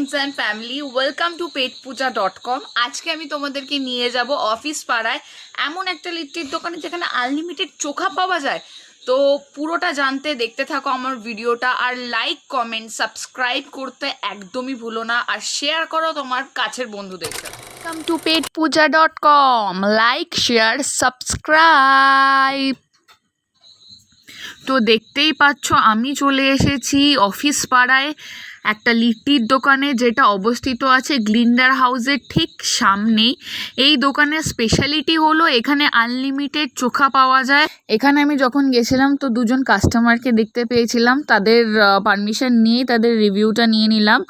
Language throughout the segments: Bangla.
Friends and family welcome to pet Puja dot com আজকে আমি তোমাদেরকে নিয়ে যাব অফিস পাড়ায় এমন একটা লিট্টির দোকানে যেখানে আনলিমিটেড চোখা পাওয়া যায়। তো পুরোটা জানতে, দেখতে থাকো আমার ভিডিওটা আর লাইক কমেন্ট সাবস্ক্রাইব করতে একদমই ভুলো না আর শেয়ার করো তোমার কাছের বন্ধুদের সাথে। Welcome to pet Puja dot com like share subscribe তো দেখতেই পাচ্ছ, আমি চলে এসেছি অফিস পাড়ায়। একটা লিট্টির দোকানে যেটা অবস্থিত আছে গ্লিন্ডার হাউসের ঠিক সামনেই। এই দোকানের স্পেশালিটি হলো এখানে আনলিমিটেড চোখা পাওয়া যায়। এখানে আমি যখন গেছিলাম তো দুজন কাস্টমারকে দেখতে পেয়েছিলাম। তাদের পারমিশন নিয়ে তাদের রিভিউটা নিয়ে নিলাম।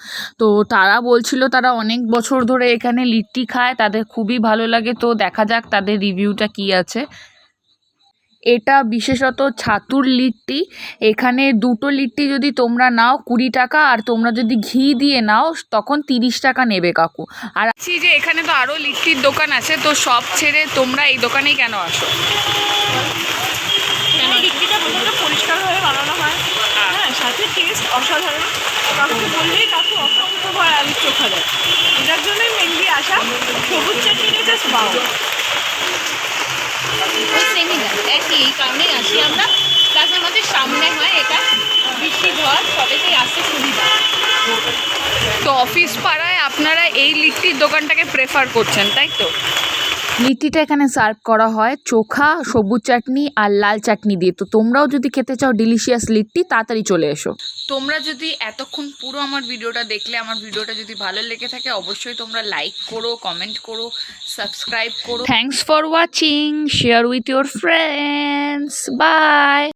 তো তারা বলছিল তারা অনেক বছর ধরে এখানে লিট্টি খায়, তাদের খুবই ভালো লাগে। তো দেখা যাক তাদের রিভিউটা কি আছে। এটা বিশেষত ছাতুর লিট্টি। এখানে দুটো লিট্টি যদি তোমরা নাও কুড়ি টাকা আর তোমরা যদি ঘি দিয়ে নাও, তখন তিরিশ টাকা নেবে কাকু। আর আছি যে এখানে তো আরও লিট্টির দোকান আছে, তো সব ছেড়ে তোমরা এই দোকানেই কেন আসো? সেমই একই এই কারণেই আসি আমরা। প্লাস আমাদের সামনে হয় এটা। বৃষ্টি, ঝড়, সবেতেই আসতে সুবিধা। তো অফিস পাড়ায় আপনারা এই লিট্টির দোকানটাকে প্রেফার করছেন, তাই তো? লিট্টিটা এখানে সার্ভ করা হয় চোখা সবুজ চাটনি আর লাল চাটনি দিয়ে। তো তোমরাও যদি খেতে চাও ডিলিশিয়াস লিট্টি তাড়াতাড়ি চলে এসো। তোমরা যদি এতক্ষণ পুরো আমার ভিডিওটা দেখলে আমার ভিডিওটা যদি ভালো লেগে থাকে অবশ্যই তোমরা লাইক করো কমেন্ট করো সাবস্ক্রাইব করো। Thanks for watching share with your friends bye